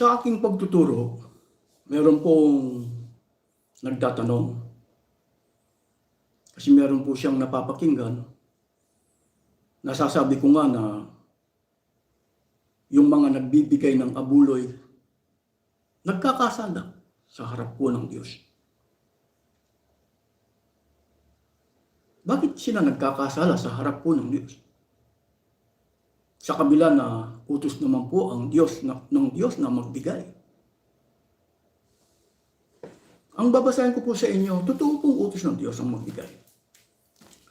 Sa aking pagtuturo, meron pong nagtatanong. Kasi meron po siyang napapakinggan. Nasasabi ko nga na yung mga nagbibigay ng abuloy, nagkakasala sa harap po ng Diyos. Bakit sila nagkakasala sa harap po ng Diyos? Sa kabila na utos naman po ang Diyos na, ng Diyos na magbigay. Ang babasahin ko po sa inyo, totoo pong utos ng Diyos ang magbigay.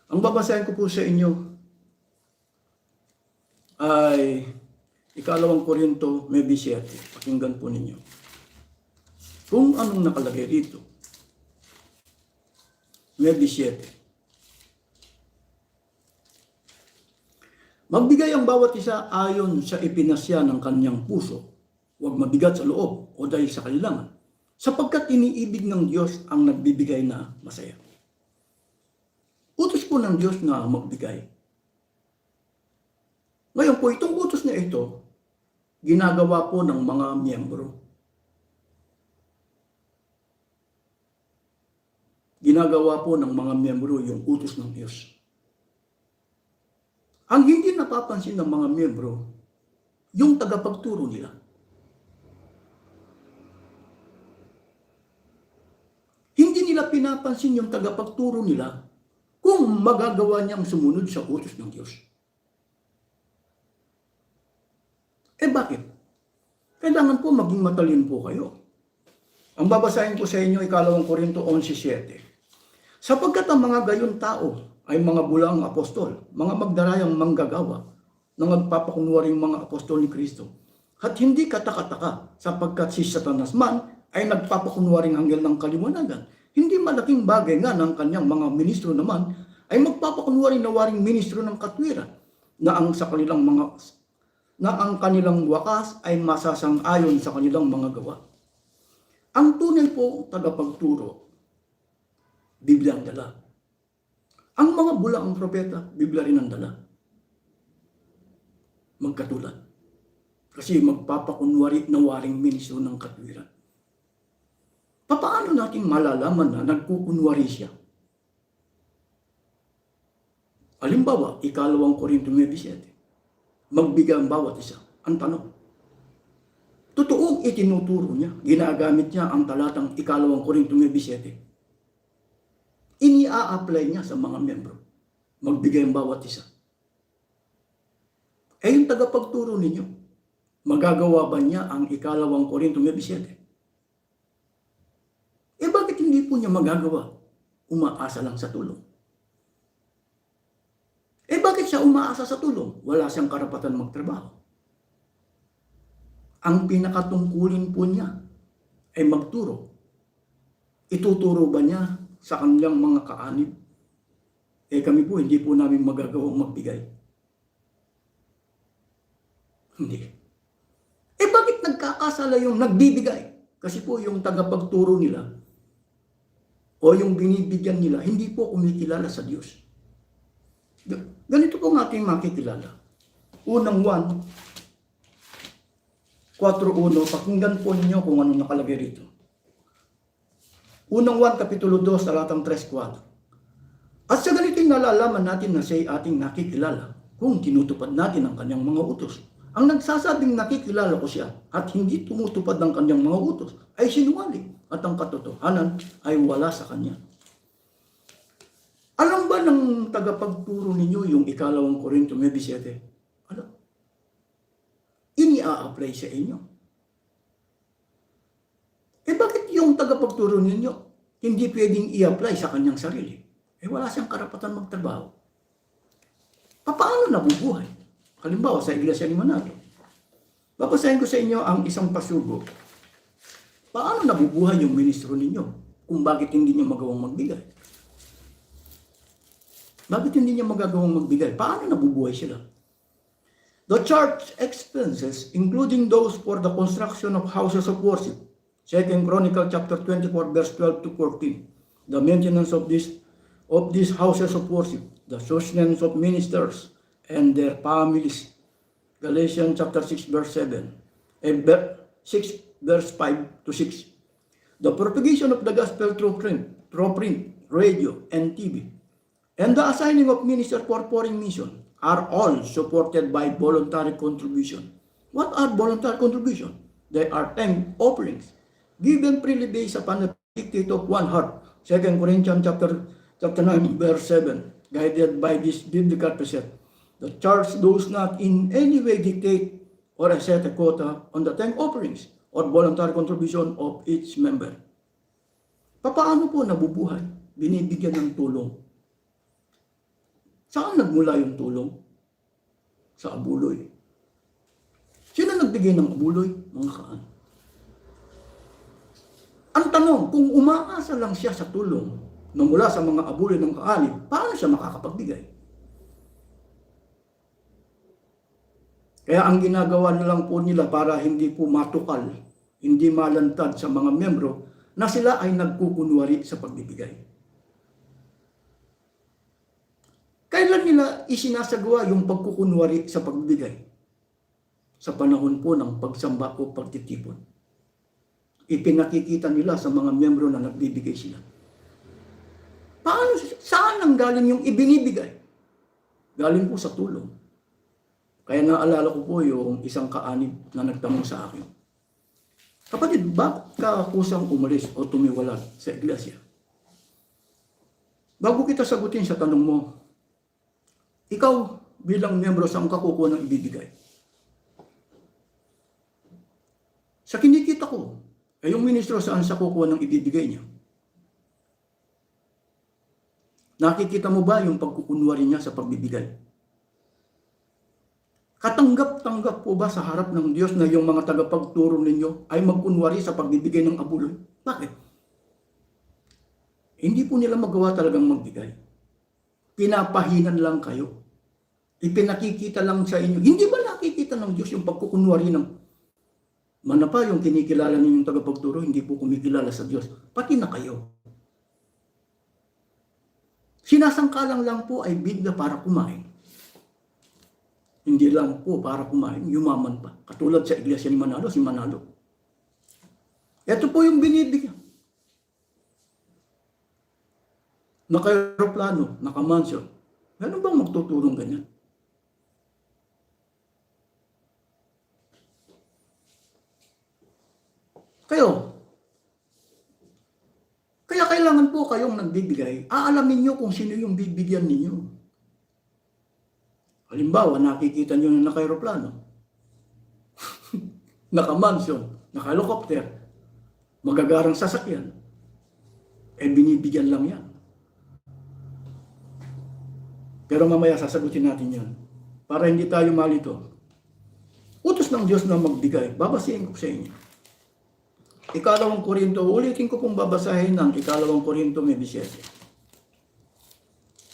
Ang babasahin ko po sa inyo ay ikalawang Korinto 9.7. Pakinggan po ninyo. Kung anong nakalagay dito. 9.7. Magbigay ang bawat isa ayon sa ipinasya ng kanyang puso. Huwag mabigat sa loob o dahil sa kailangan. Sapagkat iniibig ng Diyos ang nagbibigay na masaya. Utos po ng Diyos na magbigay. Ngayon po, itong utos na ito, ginagawa po ng mga miyembro. Ginagawa po ng mga miyembro yung utos ng Diyos. Ang hindi napapansin ng mga miyembro, yung tagapagturo nila. Hindi nila pinapansin yung tagapagturo nila kung magagawa niyang sumunod sa utos ng Diyos. Eh bakit? Kailangan po maging matalin po kayo. Ang babasahin ko sa inyo, ikalawang Korinto 11.7. Sapagkat ang mga gayon tao ay mga bulang apostol, mga magdarayang manggagawa, na nagpapakunwaring mga apostol ni Kristo. At hindi katakataka, sapagkat si Satanas man ay nagpapakunwaring anghel ng kaliwanagan. Hindi malaking bagay nga ng kanyang mga ministro naman ay magpapakunwaring na waring ministro ng katwiran na ang sa kanilang mga na ang kanilang wakas ay masasang-ayon sa kanilang mga gawa. Ang tunay po tagapagturo, Biblia ang dala. Ang mga bulaang propeta, Biblia rin ang dala. Magkatulad. Kasi magpapakunwari na waring ministro ng katwiran. Paano natin malalaman na nagkukunwari siya? Halimbawa, ikalawang Korinto 9.7. Magbigay ang bawat isa. Ang tanong. Totoong itinuturo niya, ginagamit niya ang talatang ikalawang Korinto 9.7 ini-apply niya sa mga membro. Magbigay ang bawat isa. Eh yung tagapagturo ninyo, magagawa ba niya ang ikalawang Korinto 9.7? Eh bakit hindi po niya magagawa? Umaasa lang sa tulong. Eh bakit siya umaasa sa tulong? Wala siyang karapatan magtrabaho. Ang pinakatungkulin po niya ay magturo. Ituturo ba niya sa kanilang mga kaanib. Eh kami po, hindi po namin magagawang magbigay. Hindi. Eh bakit nagkakasala yung nagbibigay? Kasi po yung tagapagturo nila o yung binibigyan nila, hindi po kumikilala sa Diyos. Ganito po ang ating makikilala. Unang 1, 4.1, pakinggan po ninyo kung ano nakalagay rito. Unang 1, Kapitulo 2, talatang 3, 4. At sa ganito'y nalalaman natin na siya'y ating nakikilala kung tinutupad natin ang kanyang mga utos. Ang nagsasabing nakikilala ko siya at hindi tumutupad ng kanyang mga utos ay sinungaling at ang katotohanan ay wala sa kanya. Alam ba ng tagapagturo ninyo yung ikalawang Korinto 9.7? Alam. Ini-a-apply sa inyo. Eh bakit yung tagapagturo ninyo hindi pwedeng i-apply sa kanyang sarili? Eh wala siyang karapatan magtrabaho. Paano nabubuhay? Halimbawa sa Iglesia ni Manalo. Babasahin ko sa inyo ang isang pasugo. Paano nabubuhay yung ministro ninyo kung bakit hindi niya magawang magbigay? Bakit hindi niya magagawang magbigay? Paano nabubuhay sila? The church expenses, including those for the construction of houses of worship, Second Chronicle chapter 24 verse 12 to 14. The maintenance of this of these houses of worship, the sustenance of ministers and their families. Galatians chapter 6 verse 7. Eh, and 6 verse 5 to 6. The propagation of the gospel through print, through print, radio, and TV, and the assigning of ministers for foreign mission are all supported by voluntary contribution. What are voluntary contribution? They are thank offerings given freely based upon the dictate of one heart. 2 Corinthians chapter, chapter 9 verse 7 guided by this biblical precept. The church does not in any way dictate or set a quota on the thank offerings or voluntary contribution of each member. Papaano po nabubuhay? Binibigyan ng tulong. Saan nagmula yung tulong? Sa abuloy. Sino nagbigay ng abuloy? Mga kaan. Ang tanong, kung umaasa lang siya sa tulong na mula sa mga abuloy ng kaanib, paano siya makakapagbigay? Kaya ang ginagawa na lang po nila para hindi po matukal, hindi malantad sa mga membro, na sila ay nagkukunwari sa pagbibigay. Kailan nila isinasagawa yung pagkukunwari sa pagbibigay? Sa panahon po ng pagsamba o pagtitipon. Ipinakikita nila sa mga membro na nagbibigay sila. Paano, saan ang galing yung ibinibigay? Galing po sa tulong. Kaya naalala ko po yung isang kaanib na nagtanong sa akin. Kapatid, bakit ka kusang umalis o tumiwalat sa iglesia? Bago kita sagutin sa tanong mo, ikaw bilang miyembro saan ka kukuha ng ibibigay? Sa kinikita ko, ay yung ministro saan sa kukuha ng ibibigay niya? Nakikita mo ba yung pagkukunwari niya sa pagbibigay? Katanggap-tanggap po ba sa harap ng Diyos na yung mga tagapagturo ninyo ay magkunwari sa pagbibigay ng abuloy? Bakit? Hindi po nila magawa talagang magbigay. Pinapahinan lang kayo. Ipinakikita lang sa inyo. Hindi ba nakikita ng Diyos yung pagkukunwari ng manapa yung kinikilala ninyong tagapagturo, hindi po kumikilala sa Diyos. Pati na kayo. Sinasangkalang lang po ay bigla para kumain. Hindi lang po para kumain, yumaman pa. Katulad sa iglesia ni Manalo, si Manalo. Ito po yung binibigyan. Naka-aeroplano, naka-mansion. Meron bang magtuturong ganyan? Kayo, kaya kailangan po kayong nagbibigay, aalamin nyo kung sino yung bibigyan ninyo. Halimbawa, nakikita nyo yung naka-aeroplano, naka-mansion, naka-helicopter, magagarang sasakyan, eh binibigyan lang yan. Pero mamaya sasagutin natin yan. Para hindi tayo malito. Utos ng Diyos na magbigay. Babasihin ko sa inyo. Ikalawang Korinto, ulitin ko pong babasahin ng ikalawang Korinto may 17.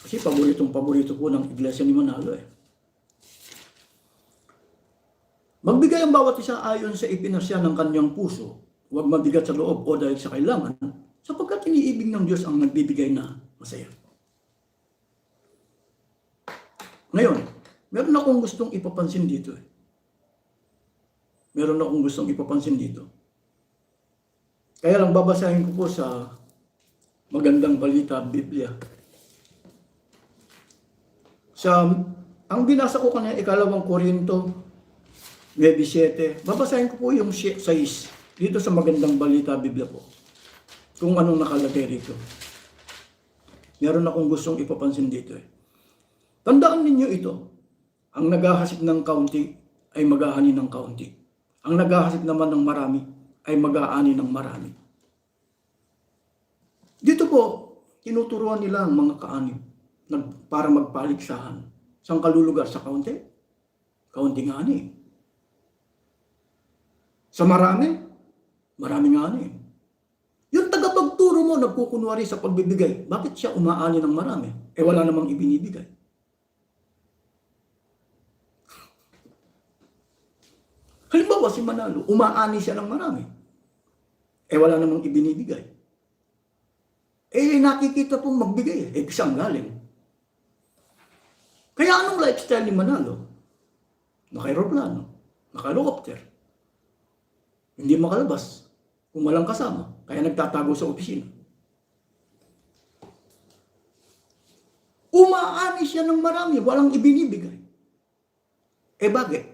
Kasi paboritong paborito po ng iglesia ni Manalo eh. Magbigay ang bawat isa ayon sa ipinasya ng kanyang puso, huwag mabigat sa loob o dahil sa kailangan, sapagkat iniibig ng Diyos ang nagbibigay na masaya. Ngayon, meron akong gustong ipapansin dito eh. Meron akong gustong ipapansin dito. Kaya lang babasahin ko po sa magandang balita, Biblia. Sa, ang binasa ko kanina, ikalawang Korinto, 9.7, babasahin ko po yung 6 dito sa magandang balita, Biblia po. Kung anong nakalagay rito. Meron akong gustong ipapansin dito eh. Tandaan ninyo ito, ang naghahasik ng kaunti ay maghahani ng kaunti. Ang naghahasik naman ng marami ay mag-aani ng marami. Dito po, tinuturuan nila ang mga kaanib para magpaligsahan. Saan kalulugar? Sa kaunti? Kaunting ani. Sa marami? Maraming ani. Yung tagapagturo mo, nagkukunwari sa pagbibigay. Bakit siya umaani ng marami? Eh wala namang ibinibigay. Halimbawa si Manalo, umaani siya ng marami. Eh wala namang ibinibigay. Eh nakikita pong magbigay. Eh saan galing? Kaya anong lifestyle ni Manalo? Naka-aeroplano, naka-helicopter. Hindi makalabas kung walang kasama. Kaya nagtatago sa opisina. Umaani siya ng marami, walang ibinibigay. Eh bakit?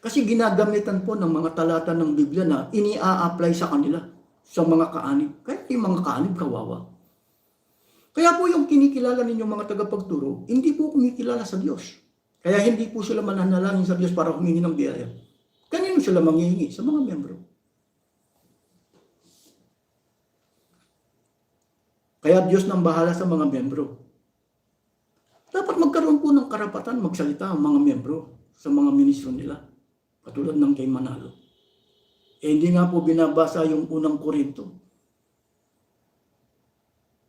Kasi ginagamitan po ng mga talata ng Biblia na ini-a-apply sa kanila, sa mga kaanib. Kaya yung mga kaanib kawawa. Kaya po yung kinikilala ninyo mga tagapagturo, hindi po kumikilala sa Diyos. Kaya hindi po sila mananalangin sa Diyos para humingi ng biyaya. Kanino sila manghihingi? Sa mga membro. Kaya Diyos nang bahala sa mga membro. Dapat magkaroon po ng karapatan magsalita ang mga membro sa mga ministro nila. Katulad ng kay Manalo. Eh, hindi nga po binabasa yung unang Korinto.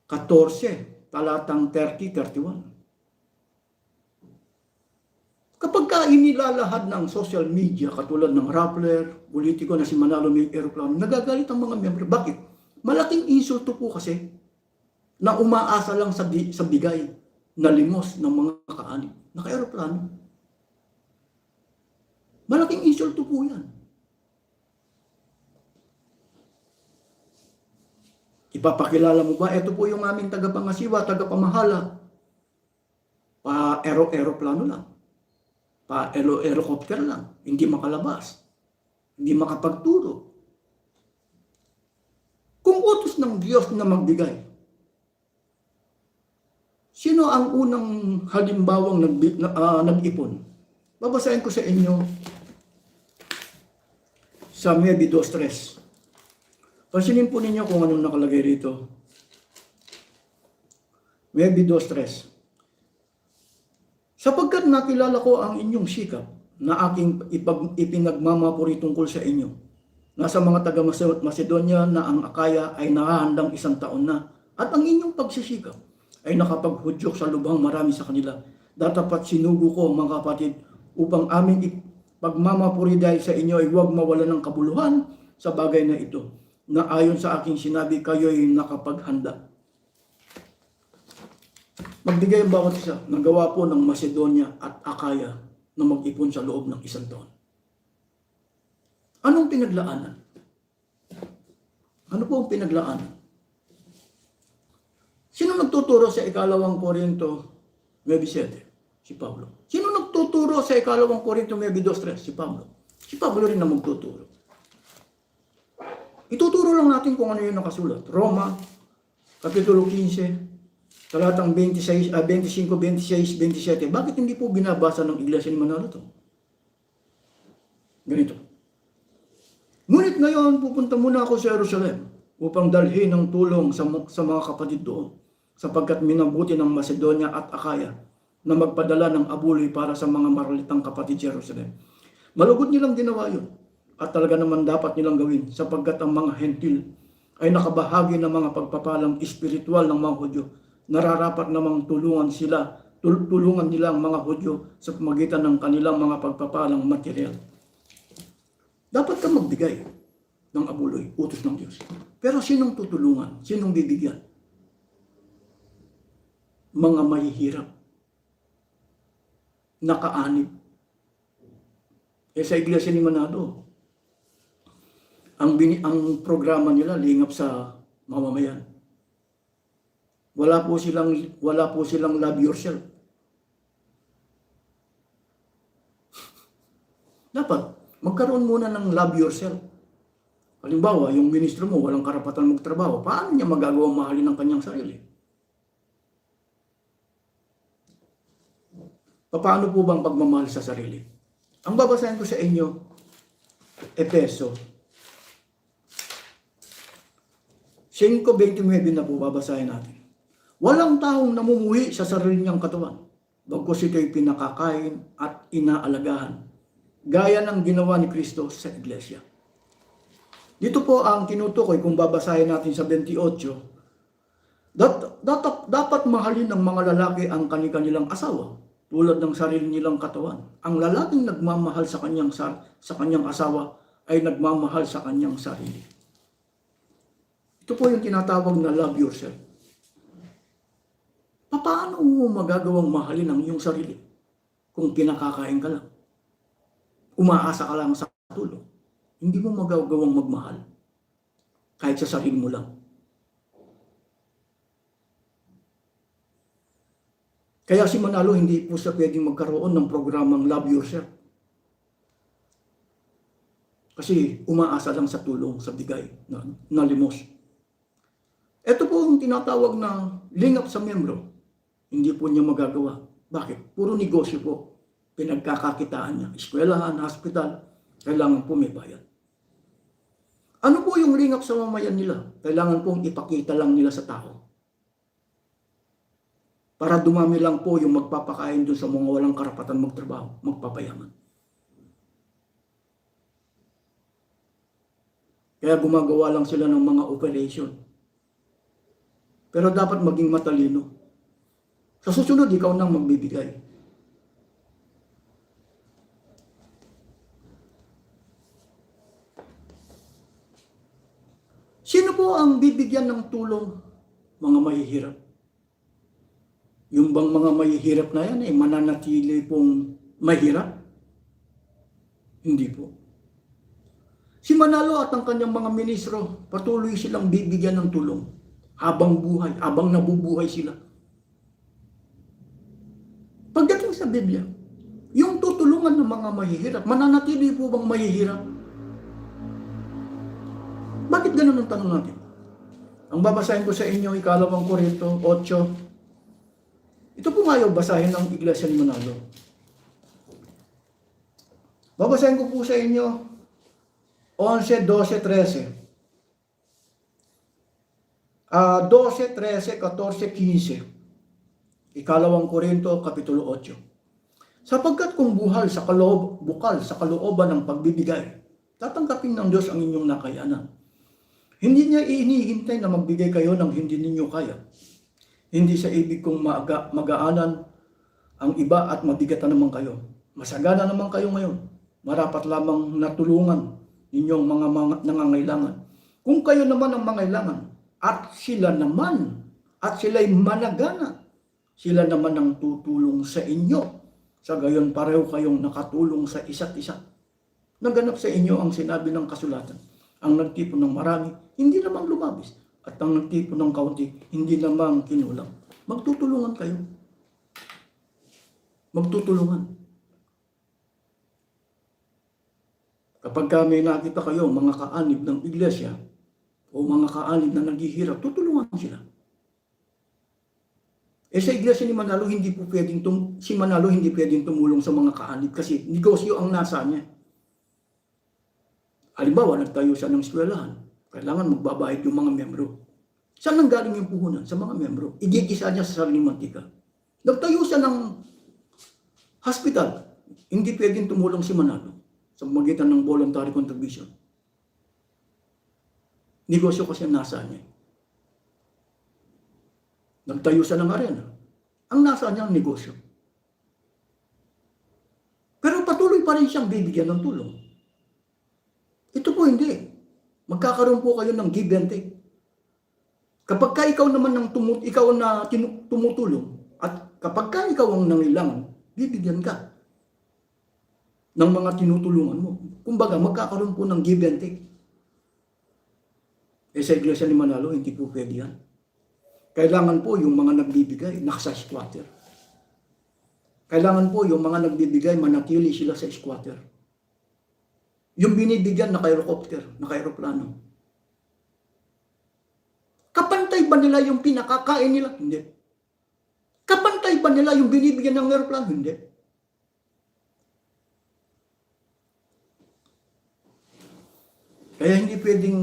14, talatang 30-31. Kapag ka inilalahad ng social media, katulad ng Rappler, politiko na si Manalo may aeroplano, nagagalit ang mga membro. Bakit? Malaking insulto po kasi na umaasa lang sa, sa bigay na limos ng mga kaanib. Naka-aeroplano. Malaking insulto po yan. Ipapakilala mo ba? Ito po yung aming tagapangasiwa, tagapamahala. Pa-aero-aeroplano lang. Pa-aero-aerocopter lang. Hindi makalabas. Hindi makapagturo. Kung utos ng Diyos na magbigay, sino ang unang halimbawang nag, na, ah, nag-ipon? Babasahin ko sa inyo sa Mebi 2.3. Pansinin po ninyo kung anong nakalagay rito. Mebi 2.3. Sapagkat nakilala ko ang inyong sikap na aking ipag, ipinagmamapuri tungkol sa inyo. Nasa mga taga Macedonia na ang Akaya ay nakahandang isang taon na at ang inyong pagsisikap ay nakapaghudyok sa lubhang marami sa kanila. Datapat sinugo ko mga kapatid upang aming pagmamapuri dahil sa inyo ay huwag mawala ng kabuluhan sa bagay na ito na ayon sa aking sinabi kayo'y nakapaghanda. Magbigay ang bawat isa. Nagawa po ng Macedonia at Akaya na mag-ipon sa loob ng isang taon. Anong pinaglaanan? Ano po ang pinaglaanan? Sino nagtuturo sa ikalawang Korinto 9.7? Si Pablo. Sino nagtuturo sa ikalawang Korinto 9.2.3? Si Pablo. Si Pablo rin na magtuturo. Ituturo lang natin kung ano yung nakasulat. Roma, Kapitulo 15, talatang 26, ah, 25, 26, 27. Bakit hindi po binabasa ng Iglesia ni Manalo to? Ganito. Ngunit ngayon, pupunta muna ako sa Jerusalem upang dalhin ng tulong sa, sa mga kapatid doon sapagkat minabuti ng Macedonia at Akaya na magpadala ng abuloy para sa mga maralitang kapatid sa Jerusalem. Malugod nilang ginawa yun at talaga naman dapat nilang gawin sapagkat ang mga hentil ay nakabahagi ng mga pagpapalang espiritual ng mga Hudyo. Nararapat namang tulungan sila, tul- tulungan nila ang mga Hudyo sa pamagitan ng kanilang mga pagpapalang material. Dapat ka magbigay ng abuloy, utos ng Diyos. Pero sinong tutulungan? Sinong bibigyan? Mga mahihirap. Nakaanib. Eh sa iglesia ni Manado, ang, bini, ang programa nila lingap sa mamamayan. Wala po silang wala po silang love yourself. Dapat magkaroon muna ng love yourself. Halimbawa, yung ministro mo walang karapatan magtrabaho, paano niya magagawang mahalin ang kanyang sarili? Paano po bang pagmamahal sa sarili? Ang babasahin ko sa inyo, Epeso 5.29 na po babasahin natin. Walang taong namumuhi sa sarili niyang katawan, bagkus ito'y pinakakain at inaalagahan, gaya ng ginawa ni Kristo sa iglesia. Dito po ang tinutukoy kung babasahin natin sa 28. Dat, dat, dapat mahalin ng mga lalaki ang kanilang asawa tulad ng sarili nilang katawan. Ang lalaking nagmamahal sa kanyang sa, sa kanyang asawa ay nagmamahal sa kanyang sarili. Ito po yung tinatawag na love yourself. Paano mo magagawang mahalin ang iyong sarili kung pinakakain ka lang? Umaasa ka lang sa tulong. hindi mo magagawang magmahal. Kahit sa sarili mo lang. Kaya si Manalo hindi po siya pwedeng magkaroon ng programang Love Yourself. Kasi umaasa lang sa tulong, sa bigay, na, na limos. Ito po ang tinatawag na lingap sa membro. Hindi po niya magagawa. Bakit? Puro negosyo po. Pinagkakakitaan niya. Eskwelahan, hospital, kailangan po may bayad. Ano po yung lingap sa mamayan nila? Kailangan pong ipakita lang nila sa tao. Para dumami lang po yung magpapakain doon sa mga walang karapatan magtrabaho, magpapayaman. Kaya gumagawa lang sila ng mga operation. Pero dapat maging matalino. Sa susunod, ikaw nang magbibigay. Sino po ang bibigyan ng tulong? Mga mahihirap. Yung bang mga mahihirap na yan ay mananatili pong mahirap? Hindi po. Si Manalo at ang kanyang mga ministro, patuloy silang bibigyan ng tulong habang buhay, habang nabubuhay sila. Pagdating sa Biblia, yung tutulungan ng mga mahihirap, mananatili po bang mahihirap? Bakit ganun ang tanong natin? Ang babasahin ko sa inyo, ikalawang Korinto 8. Ito po nga yung basahin ng Iglesia ni Manalo. Babasahin ko po sa inyo 11, 12, 13. Ah, 12, 13, 14, 15. Ikalawang Korinto, Kapitulo 8. Sapagkat kung buhal sa kaloob, bukal sa kalooban ng pagbibigay, tatanggapin ng Diyos ang inyong nakayanan. Hindi niya inihintay na magbigay kayo ng hindi ninyo kaya. Hindi sa ibig kong maaga, magaanan ang iba at mabigatan naman kayo. Masagana naman kayo ngayon. Marapat lamang natulungan ninyong mga, mga nangangailangan. Kung kayo naman ang mangailangan at sila naman at sila'y managana, sila naman ang tutulong sa inyo. Sa gayon pareho kayong nakatulong sa isa't isa. Naganap sa inyo ang sinabi ng kasulatan. Ang nagtipon ng marami, hindi namang lumabis. At ang nagtipon ng kaunti, hindi namang kinulang. Magtutulungan kayo. Magtutulungan. Kapag kami nakita kayo, mga kaanib ng iglesia, o mga kaanib na naghihirap, tutulungan sila. Eh sa iglesia ni Manalo, hindi po pwedeng tum si Manalo hindi pwedeng tumulong sa mga kaanib kasi negosyo ang nasa niya. Halimbawa, nagtayo siya ng eskwelahan. Kailangan magbabayad yung mga membro. Saan nang galing yung puhunan? Sa mga membro. Igigisa niya sa sariling mantika. Nagtayo siya ng hospital. Hindi pwedeng tumulong si Manalo sa magitan ng voluntary contribution. Negosyo kasi ang nasa niya. Nagtayo siya ng arena. Ang nasa niya ang negosyo. Pero patuloy pa rin siyang bibigyan ng tulong. Ito po hindi. Magkakaroon po kayo ng give and take. Kapag ka ikaw naman ng tumu- ikaw na tumutulong at kapag ka ikaw ang nangailangan, bibigyan ka ng mga tinutulungan mo. Kumbaga, magkakaroon po ng give and take. Eh sa iglesia ni Manalo, hindi po pwede yan. Kailangan po yung mga nagbibigay, nasa squatter. Kailangan po yung mga nagbibigay, manatili sila sa squatter. Yung binibigyan, naka-helicopter, naka-aeroplano. Kapantay ba nila yung pinakakain nila? Hindi. Kapantay ba nila yung binibigyan ng aeroplano? Hindi. Kaya hindi pwedeng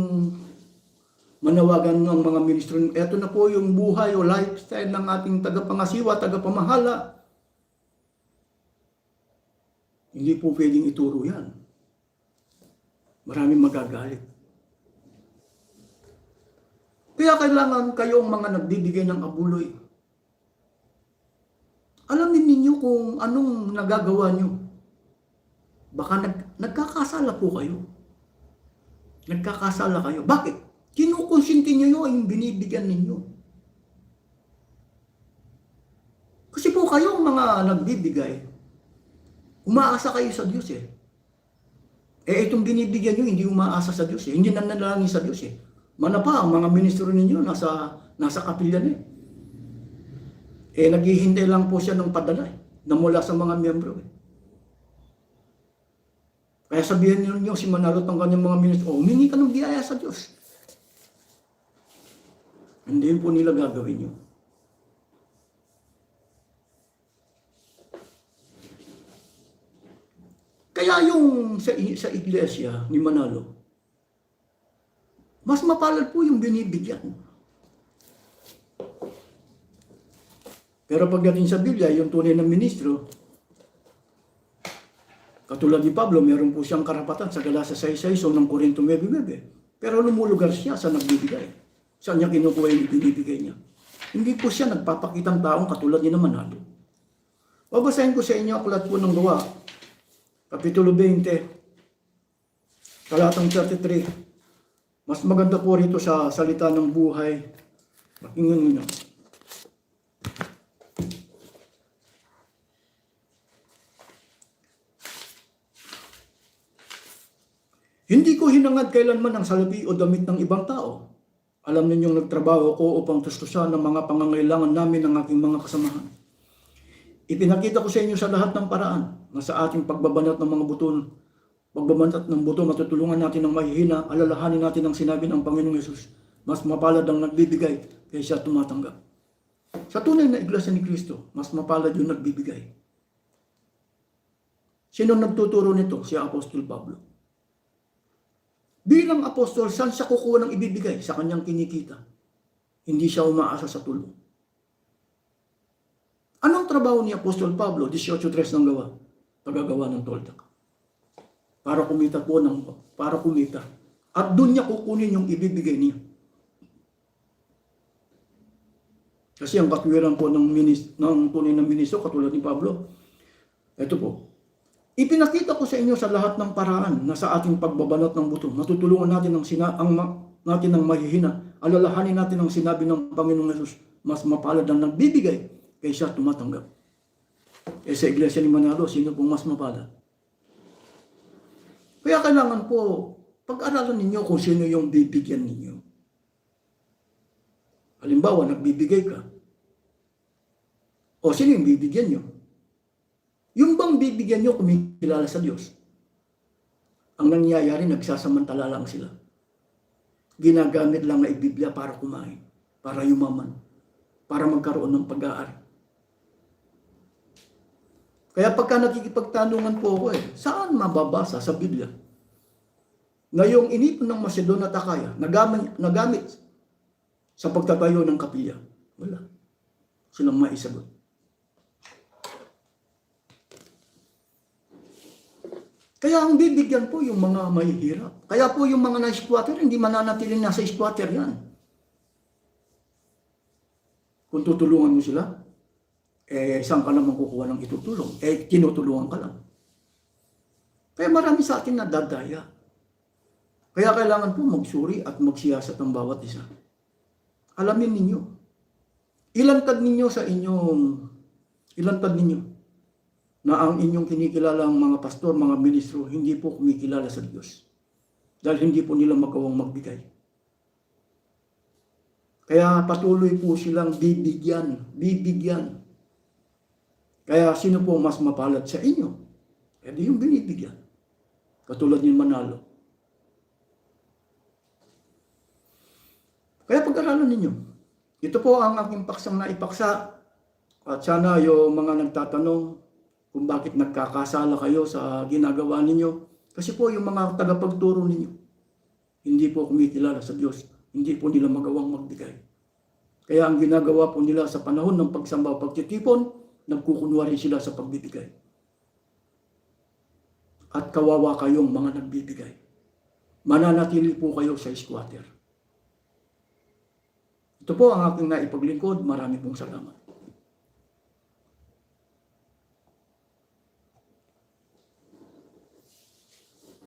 manawagan ng mga ministro. Ito na po yung buhay o lifestyle ng ating tagapangasiwa, tagapamahala. Hindi po pwedeng ituro yan. Maraming magagalit. Kaya kailangan kayong mga nagbibigay ng abuloy. Alamin ninyo kung anong nagagawa nyo. Baka nag, nagkakasala po kayo. Nagkakasala kayo. Bakit? Kinukonsinti nyo yung binibigyan ninyo. Kasi po kayong mga nagbibigay, umaasa kayo sa Diyos eh. Eh itong binibigyan nyo, hindi umaasa sa Diyos eh. Hindi nananalangin sa Diyos eh. Mana pa, ang mga ministro ninyo nasa, nasa kapilya na eh. Eh naghihintay lang po siya ng padala eh, na mula sa mga miyembro eh. Kaya sabihin niyo si Manalo ang kanyang mga ministro, oh, humingi ka ng biyaya sa Diyos. Hindi po nila gagawin yun. Kaya yung sa, sa iglesia ni Manalo, mas mapalad po yung binibigyan. Pero pagdating sa Biblia, yung tunay na ministro, katulad ni Pablo, meron po siyang karapatan sa Galasa 6.6 o ng Korinto 9.9. Pero lumulugar siya sa nagbibigay. Saan niya kinukuha yung binibigay niya? Hindi po siya nagpapakitang taong katulad ni na Manalo. Babasahin ko sa inyo aklat po ng gawa, Kapitulo 20, talatang 33. Mas maganda po rito sa salita ng buhay. Pakinggan niyo. Hindi ko hinangad kailanman ang salapi o damit ng ibang tao. Alam ninyong nagtrabaho ko upang tustusan ang mga pangangailangan namin ng aking mga kasamahan. Ipinakita ko sa inyo sa lahat ng paraan na sa ating pagbabanat ng mga buton, pagbabanat ng buto, matutulungan natin ng mahihina, alalahanin natin ang sinabi ng Panginoong Yesus. Mas mapalad ang nagbibigay kaysa tumatanggap. Sa tunay na iglesia ni Kristo, mas mapalad yung nagbibigay. Sino nagtuturo nito? Si Apostol Pablo. Bilang apostol, saan siya kukuha ng ibibigay? Sa kanyang kinikita. Hindi siya umaasa sa tulong. Anong trabaho ni Apostol Pablo? 18.3 ng gawa. Pagagawa ng toldak. Para kumita po ng, para kumita. At doon niya kukunin yung ibibigay niya. Kasi ang katwiran po ng, minis, ng tunay ng ministro, katulad ni Pablo, ito po, ipinakita ko sa inyo sa lahat ng paraan na sa ating pagbabalot ng buto, matutulungan natin ang, sina, ang ma- natin ang mahihina, alalahanin natin ang sinabi ng Panginoong Yesus, mas mapalad ang nagbibigay kaysa tumatanggap. Eh sa iglesia ni Manalo, sino pong mas mapalad? Kaya kailangan po, pag-aralan ninyo kung sino yung bibigyan ninyo. Halimbawa, nagbibigay ka. O sino yung bibigyan nyo? Yung bang bibigyan nyo kumikilala sa Diyos? Ang nangyayari, nagsasamantala lang sila. Ginagamit lang na ibiblia para kumain, para yumaman, para magkaroon ng pag-aari. Kaya pagka nakikipagtanungan po ako eh, saan mababasa sa Biblia? Na yung inipon ng Macedon at Akaya, nagamit, nagamit sa pagtatayo ng kapilya. Wala. Silang maisagot. Kaya ang bibigyan po yung mga mahihirap. Kaya po yung mga na-squatter, hindi mananatiling nasa squatter yan. Kung tutulungan mo sila, eh saan ka naman kukuha ng itutulong? Eh tinutulungan ka lang. Kaya marami sa atin nadadaya. Kaya kailangan po magsuri at magsiyasat ng bawat isa. Alamin ninyo. Ilantad ninyo sa inyong, ilantad ninyo na ang inyong kinikilalang mga pastor, mga ministro, hindi po kumikilala sa Diyos. Dahil hindi po nila magawang magbigay. Kaya patuloy po silang bibigyan, bibigyan. Kaya sino po mas mapalad sa inyo? E di yung binibigyan. Katulad ni Manalo. Kaya pag-aralan ninyo. Ito po ang aking paksang naipaksa. At sana yung mga nagtatanong kung bakit nagkakasala kayo sa ginagawa ninyo. Kasi po yung mga tagapagturo ninyo, hindi po kumikilala sa Diyos. Hindi po nila magawang magbigay. Kaya ang ginagawa po nila sa panahon ng pagsamba pagtitipon, nagkukunwari sila sa pagbibigay. At kawawa kayong mga nagbibigay. Mananatili po kayo sa squatter. Ito po ang aking naipaglingkod. Marami pong salamat.